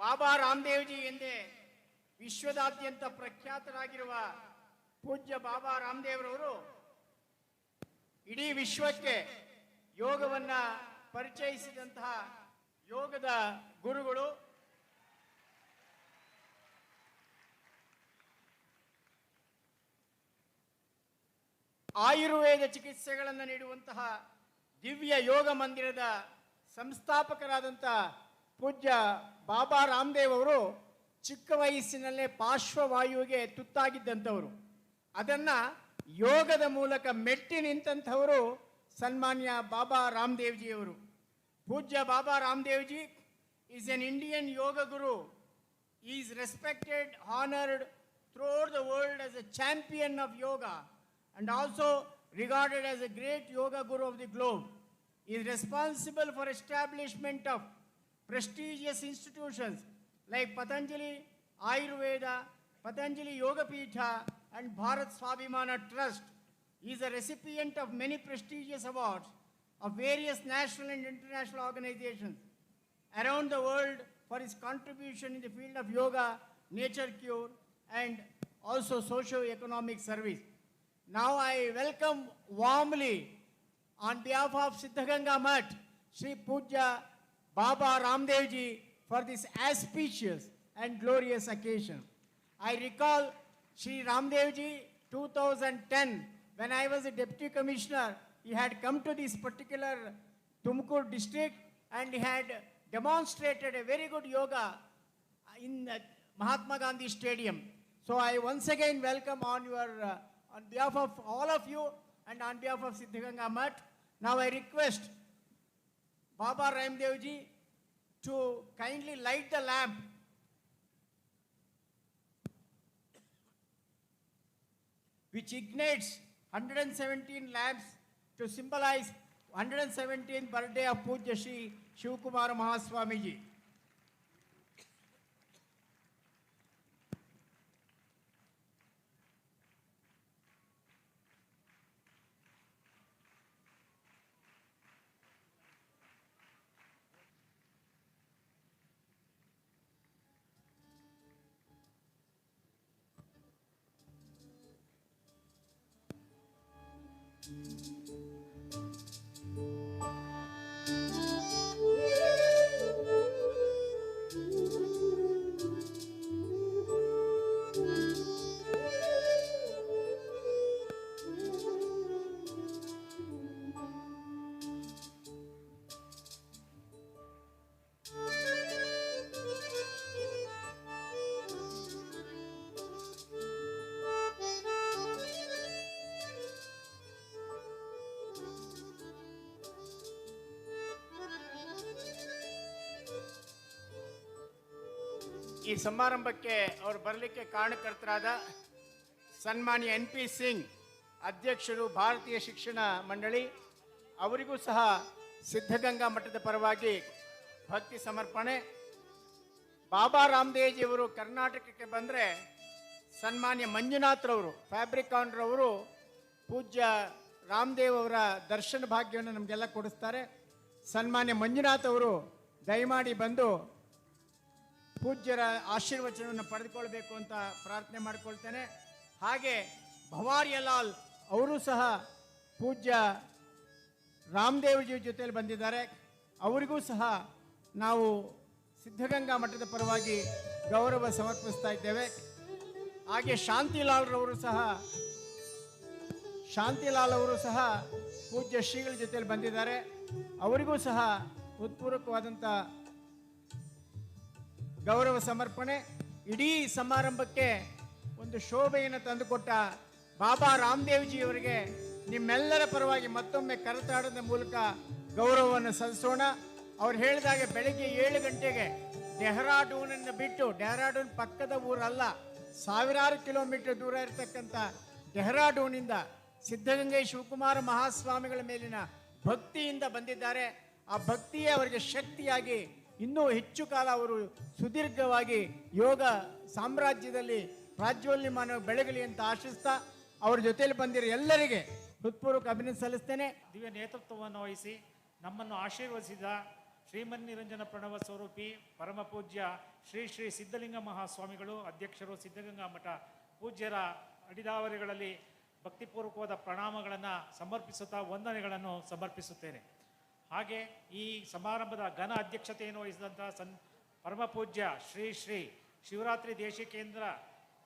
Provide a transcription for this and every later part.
ಬಾಬಾ ರಾಮದೇವ್ಜಿ ಎಂದೇ ವಿಶ್ವದಾದ್ಯಂತ ಪ್ರಖ್ಯಾತರಾಗಿರುವ ಪೂಜ್ಯ ಬಾಬಾ ರಾಮದೇವ್ರವರು ಇಡೀ ವಿಶ್ವಕ್ಕೆ ಯೋಗವನ್ನ ಪರಿಚಯಿಸಿದಂತಹ ಯೋಗದ ಗುರುಗಳು. ಆಯುರ್ವೇದ ಚಿಕಿತ್ಸೆಗಳನ್ನು ನೀಡುವಂತಹ ದಿವ್ಯ ಯೋಗ ಮಂದಿರದ ಸಂಸ್ಥಾಪಕರಾದಂಥ ಪೂಜ್ಯ ಬಾಬಾ ರಾಮದೇವ್ ಅವರು ಚಿಕ್ಕ ವಯಸ್ಸಿನಲ್ಲೇ ಪಾರ್ಶ್ವವಾಯುವಿಗೆ ತುತ್ತಾಗಿದ್ದಂಥವರು. ಅದನ್ನು ಯೋಗದ ಮೂಲಕ ಮೆಟ್ಟಿ ನಿಂತವರು ಸನ್ಮಾನ್ಯ ಬಾಬಾ ರಾಮದೇವ್ ಅವರು ಪೂಜ್ಯ Baba Ramdev ji is an Indian yoga guru is respected honoured throughout the world as a champion of yoga and also regarded as a great yoga guru of the globe is responsible for establishment of prestigious institutions like Patanjali Ayurveda, Patanjali Yoga Pitha and Bharat Swabhimana Trust. Is a recipient of many prestigious awards of various national and international organizations around the world for his contribution in the field of yoga, nature cure, and also socio-economic service. Now I welcome warmly on behalf of Siddhaganga Mutt, Sri Puja Baba Ramdev ji for this auspicious and glorious occasion. I recall Sri Ramdev ji 2010 when I was a deputy commissioner, he had come to this particular Tumkur district and he had demonstrated a very good yoga in Mahatma Gandhi Stadium. So I once again welcome on your, uh, on behalf of all of you and on behalf of Siddhaganga Mutt. Now I request Baba Ramdev ji to kindly light the lamp which ignites 117 lamps to symbolize 117th birthday of Pujya Shri Shivkumar Mahaswamiji. ಈ ಸಮಾರಂಭಕ್ಕೆ ಅವರು ಬರಲಿಕ್ಕೆ ಕಾರಣಕರ್ತರಾದ ಸನ್ಮಾನ್ಯ N P Singh, ಅಧ್ಯಕ್ಷರು ಭಾರತೀಯ ಶಿಕ್ಷಣ ಮಂಡಳಿ, ಅವರಿಗೂ ಸಹ ಸಿದ್ಧಗಂಗಾ ಮಠದ ಪರವಾಗಿ ಭಕ್ತಿ ಸಮರ್ಪಣೆ. ಬಾಬಾ ರಾಮದೇವ್ಜಿಯವರು ಕರ್ನಾಟಕಕ್ಕೆ ಬಂದರೆ ಸನ್ಮಾನ್ಯ ಮಂಜುನಾಥ್ರವರು, ಫ್ಯಾಬ್ರಿಕಾನ್ರವರು ಪೂಜ್ಯ ರಾಮದೇವ್ ಅವರ ದರ್ಶನ ಭಾಗ್ಯವನ್ನು ನಮಗೆಲ್ಲ ಕೊಡಿಸ್ತಾರೆ. ಸನ್ಮಾನ್ಯ ಮಂಜುನಾಥ್ ಅವರು ದಯಮಾಡಿ ಬಂದು ಪೂಜ್ಯರ ಆಶೀರ್ವಚನವನ್ನು ಪಡೆದುಕೊಳ್ಬೇಕು ಅಂತ ಪ್ರಾರ್ಥನೆ ಮಾಡಿಕೊಳ್ತೇನೆ. ಹಾಗೆ ಭವಾರಿಯಲಾಲ್ ಅವರು ಸಹ ಪೂಜ್ಯ ರಾಮದೇವ್ಜಿ ಜೊತೆಯಲ್ಲಿ ಬಂದಿದ್ದಾರೆ. ಅವರಿಗೂ ಸಹ ನಾವು ಸಿದ್ಧಗಂಗಾ ಮಠದ ಪರವಾಗಿ ಗೌರವ ಸಮರ್ಪಿಸ್ತಾ ಇದ್ದೇವೆ. ಹಾಗೆ ಶಾಂತಿಲಾಲ್ರವರು ಸಹ, ಶಾಂತಿಲಾಲ್ ಅವರು ಸಹ ಪೂಜ್ಯ ಶ್ರೀಗಳ ಜೊತೆಯಲ್ಲಿ ಬಂದಿದ್ದಾರೆ. ಅವರಿಗೂ ಸಹ ಉತ್ಪೂರ್ವಕವಾದಂಥ ಗೌರವ ಸಮರ್ಪಣೆ. ಇಡೀ ಸಮಾರಂಭಕ್ಕೆ ಒಂದು ಶೋಭೆಯನ್ನು ತಂದುಕೊಟ್ಟ ಬಾಬಾ ರಾಮದೇವ್ಜಿ ಅವರಿಗೆ ನಿಮ್ಮೆಲ್ಲರ ಪರವಾಗಿ ಮತ್ತೊಮ್ಮೆ ಕರತಾಡದ ಮೂಲಕ ಗೌರವವನ್ನು ಸಲ್ಲಿಸೋಣ. ಅವ್ರು ಹೇಳಿದಾಗೆ ಬೆಳಿಗ್ಗೆ ಏಳು ಗಂಟೆಗೆ ಡೆಹ್ರಾಡೂನನ್ನು ಬಿಟ್ಟು, ಡೆಹ್ರಾಡೂನ್ ಪಕ್ಕದ ಊರಲ್ಲ, ಸಾವಿರಾರು ಕಿಲೋಮೀಟರ್ ದೂರ ಇರತಕ್ಕಂಥ ಡೆಹ್ರಾಡೂನಿಂದ ಸಿದ್ಧಗಂಗೆ ಶಿವಕುಮಾರ ಮಹಾಸ್ವಾಮಿಗಳ ಮೇಲಿನ ಭಕ್ತಿಯಿಂದ ಬಂದಿದ್ದಾರೆ. ಆ ಭಕ್ತಿಯೇ ಅವರಿಗೆ ಶಕ್ತಿಯಾಗಿ ಇನ್ನೂ ಹೆಚ್ಚು ಕಾಲ ಅವರು ಸುದೀರ್ಘವಾಗಿ ಯೋಗ ಸಾಮ್ರಾಜ್ಯದಲ್ಲಿ ಪ್ರಾಜ್ವಲ್ಯಮಾನ ಬೆಳಗಲಿ ಅಂತ ಆಶಿಸ್ತಾ ಅವರ ಜೊತೆಯಲ್ಲಿ ಬಂದಿರೋ ಎಲ್ಲರಿಗೆ ಹೃತ್ಪೂರ್ವಕ ಅಭಿನಂದನೆ ಸಲ್ಲಿಸ್ತೇನೆ. ದಿವ್ಯ ನೇತೃತ್ವವನ್ನು ವಹಿಸಿ ನಮ್ಮನ್ನು ಆಶೀರ್ವದಿಸಿದ ಶ್ರೀಮನ್ನಿರಂಜನ ಪ್ರಣವ ಸ್ವರೂಪಿ ಪರಮ ಪೂಜ್ಯ ಶ್ರೀ ಶ್ರೀ ಸಿದ್ಧಲಿಂಗ ಮಹಾಸ್ವಾಮಿಗಳು, ಅಧ್ಯಕ್ಷರು ಸಿದ್ಧಗಂಗಾ ಮಠ ಪೂಜ್ಯರ ಅಡಿದಾವರಿಗಳಲ್ಲಿ ಭಕ್ತಿಪೂರ್ವಕವಾದ ಪ್ರಣಾಮಗಳನ್ನು ಸಮರ್ಪಿಸುತ್ತಾ ವಂದನೆಗಳನ್ನು ಸಮರ್ಪಿಸುತ್ತೇನೆ. ಹಾಗೆ ಈ ಸಮಾರಂಭದ ಘನ ಅಧ್ಯಕ್ಷತೆಯನ್ನು ವಹಿಸಿದಂಥ ಸನ್ ಪರಮ ಪೂಜ್ಯ ಶ್ರೀ ಶ್ರೀ ಶಿವರಾತ್ರಿ ದೇಶಿಕೇಂದ್ರ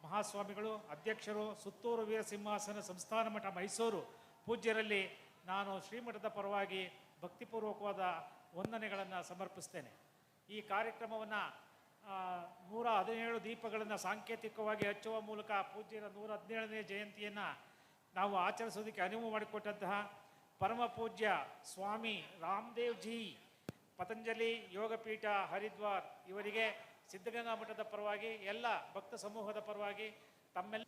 ಮಹಾಸ್ವಾಮಿಗಳು, ಅಧ್ಯಕ್ಷರು, ಸುತ್ತೂರು ವೀರಸಿಂಹಾಸನ ಸಂಸ್ಥಾನ ಮಠ ಮೈಸೂರು ಪೂಜ್ಯರಲ್ಲಿ ನಾನು ಶ್ರೀಮಠದ ಪರವಾಗಿ ಭಕ್ತಿಪೂರ್ವಕವಾದ ವಂದನೆಗಳನ್ನು ಸಮರ್ಪಿಸ್ತೇನೆ. ಈ ಕಾರ್ಯಕ್ರಮವನ್ನು ನೂರ ಹದಿನೇಳು ದೀಪಗಳನ್ನು ಸಾಂಕೇತಿಕವಾಗಿ ಹಚ್ಚುವ ಮೂಲಕ ಪೂಜ್ಯರ ನೂರ ಹದಿನೇಳನೇ ಜಯಂತಿಯನ್ನು ನಾವು ಆಚರಿಸೋದಕ್ಕೆ ಅನುವು ಮಾಡಿಕೊಟ್ಟಂತಹ ಪರಮ ಪೂಜ್ಯ ಸ್ವಾಮಿ ರಾಮದೇವ್ ಜಿ ಪತಂಜಲಿ ಯೋಗಪೀಠ, ಹರಿದ್ವಾರ್ ಇವರಿಗೆ ಸಿದ್ಧಗಂಗಾ ಮಠದ ಪರವಾಗಿ, ಎಲ್ಲ ಭಕ್ತ ಸಮೂಹದ ಪರವಾಗಿ ತಮ್ಮೆಲ್ಲ